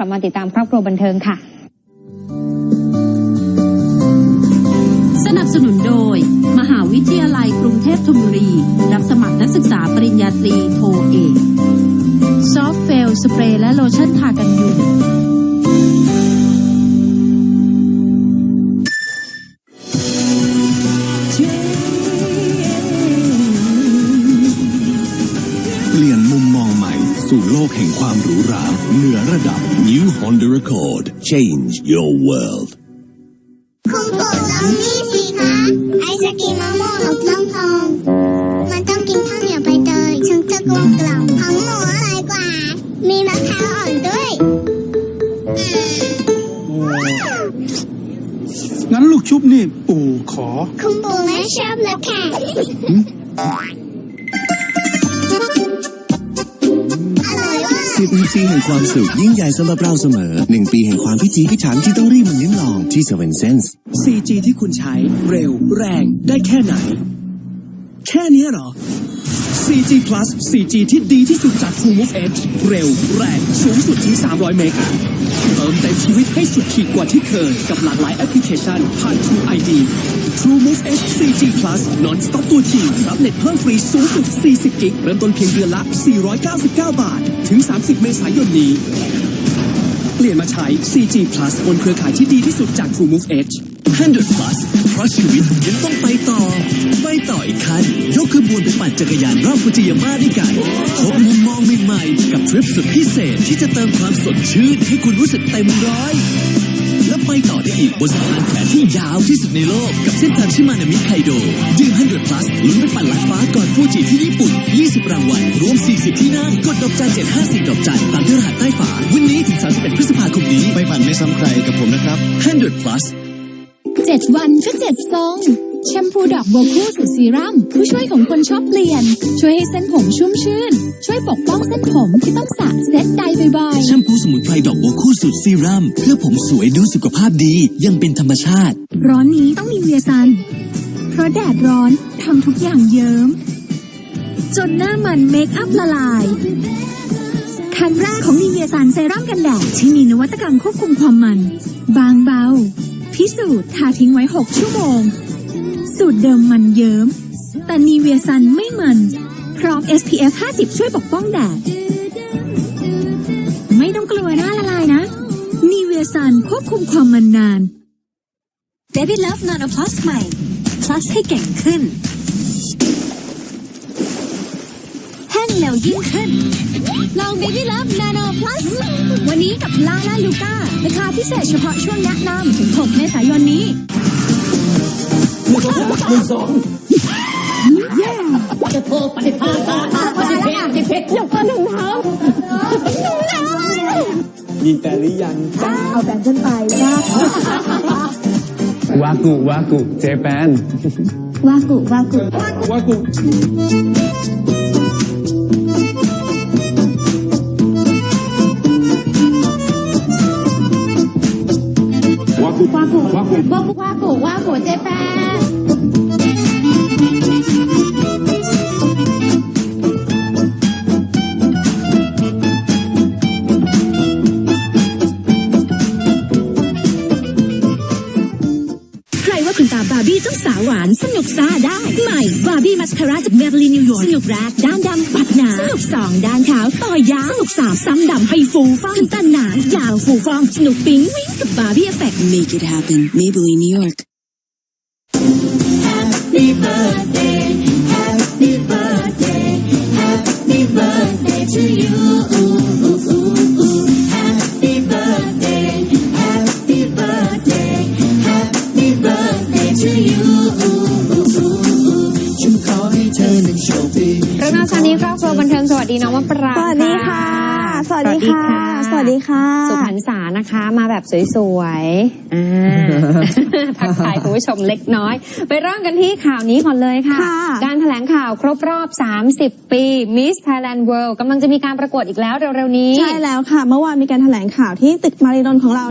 กลับมาติดตามครอบครัวบันเทิงค่ะ สนับสนุนโดย มหาวิทยาลัยกรุงเทพธนบุรี รับสมัครนักศึกษาปริญญาตรีโทเอกซอฟเฟลสเปรย์และโลชั่นทากันยุง สู่โลกแห่งความหรูหราเหนือระดับ New Honda Accord Change your world คุณปู่ลองนี่สิคะไอศกรีมมะม่วงอบน้ำทอง มันต้องกินข้าวเหนียวใบเตยถึงจะกลมกล่อมของหนูอร่อยกว่า มีมะพร้าวอ่อนด้วยอืมงั้นลูกชุบนี่ปู่ขอ คุณปู่ไม่ชอบเลยค่ะ 10 ปีแห่งความสุขยิ่งใหญ่สำหรับเราเสมอ 1 ปีแห่งความพิถีพิถันที่ต้องรีบมันยิ้มลองที่ SevenSense 4G ที่คุณใช้เร็ว แรงได้แค่ไหน แค่นี้เหรอ 4G Plus 4G ที่ดีที่สุดจาก t r u e Move Edge เร็ว แรง สูงสุดถึง 300 เมกะ เติมเต็มชีวิตให้สุดขีดกว่าที่เคย กับหลากหลายแอปพลิเคชันผ่าน True ID True Move H 4G Plus Non Stop ตัวจริงรับเน็ตเพิ่มฟรีสูงสุด 40 กิก เริ่มต้นเพียงเดือนละ 499 บาท ถึง 30 เมษายนนี้ เปลี่ยนมาใช้ 4G Plus บนเครือข่ายที่ดีที่สุดจาก True Move Edge 100 plus เพราะชีวิตยังต้องไปต่อ ไปต่ออีกขั้นยกขบวนไปปั่นจักรยานรอบฟูจิยาม่าด้วยกันพบมุมมองใหม่ๆ กับทริปสุดพิเศษที่จะเติมความสดชื่นให้คุณรู้สึกเต็มร้อยและไปต่อได้อีกบนสะพานแขวนที่ยาวที่สุดในโลกกับเส้นทางชิมานามิไคโดดื่ม100 plus ลุ้นไปปั่นลัดฟ้าก่อนฟูจิที่ญี่ปุ่น 20 รางวัล รวม 40 ที่นั่ง กดดอกจัน754ดอกจันตามด้วยรหัสใต้ฝา วันนี้ถึง 31 พฤษภาคมนี้ ไปปั่นไม่ซ้ำใครกับผมนะครับ100 plus เจ็ดวันก็เจ็ดทรง แชมพูดอกบัวคู่สูตรซีรั่มผู้ช่วยของคนชอบเปลี่ยน ช่วยให้เส้นผมชุ่มชื่น ช่วยปกป้องเส้นผมที่ต้องสระเซ็ตใดบ่อยแชมพูสมุนไพรดอกบัวคู่สูตรซีรั่มเพื่อผมสวยดูสุขภาพดียังเป็นธรรมชาติๆร้อนนี้ต้องมีเวียซัน เพราะแดดร้อนทำทุกอย่างเยิ้ม จนหน้ามันเมคอัพละลายครั้งแรกของนีเวียซันเซรั่มกันแดดที่มีนวัตกรรมควบคุมความมันบางเบาพิ สูจน์ทาทิ้งไว้ 6 ชั่วโมง สูตรเดิมมันเยิ้ม แต่นีเวียซันไม่มัน พร้อม SPF 50 ช่วยปกป้องแดด ไม่ต้องกลัวหน้าละลายนะ นีเวียซันควบคุมความมันนาน Baby Love Nano Plus ใหม่ Plus ให้เก่งขึ้น แห้งเร็วยิ่งขึ้น ลอง Baby Love Nano Plus วันนี้กับลาล่าลูก้าราคาพิเศษเฉพาะช่วงแนะนำถึง 6 เมษายนนี้มีแฟนหรือยังวากุวากุเจแปนวากุวากุว่ากูว วากุวากุเตาบาร์บี้ต้องสาวหวานสนุกซ่าได้ ใหม่บาร์บี้มัสคาร่าจากเมเบลีนิวยอร์กสนุกแรกด้านดำปัดหนา สนุกสองด้านขาวต่อยาวสนุกสามซ้ำดำให้ฟูฟ่องขึ้นต้นหนายาวฟูฟ่องสนุกปิ๊งวิ่งกับบาร์บี้เอฟเฟกต์ Make it happen Maybelline New York to you เรื่องราวเช้านี้ครอบครัวบันเทิงสวัสดีน้องมะปรางสวัสดีค่ะ สวัสดีค่ะ สวัสดีค่ะสุพรรษานะคะ มาแบบสวยๆอ่าทักทายคุณผู้ชมเล็กน้อย ไปเริ่มกันที่ข่าวนี้ก่อนเลยค่ะค่ะ การแถลงข่าวครบรอบ 30 ปี Miss Thailand World กำลังจะมีการประกวดอีกแล้วเร็วๆนี้ ใช่แล้วค่ะ เมื่อวานมีการแถลงข่าวที่ตึกมาริดนของเรา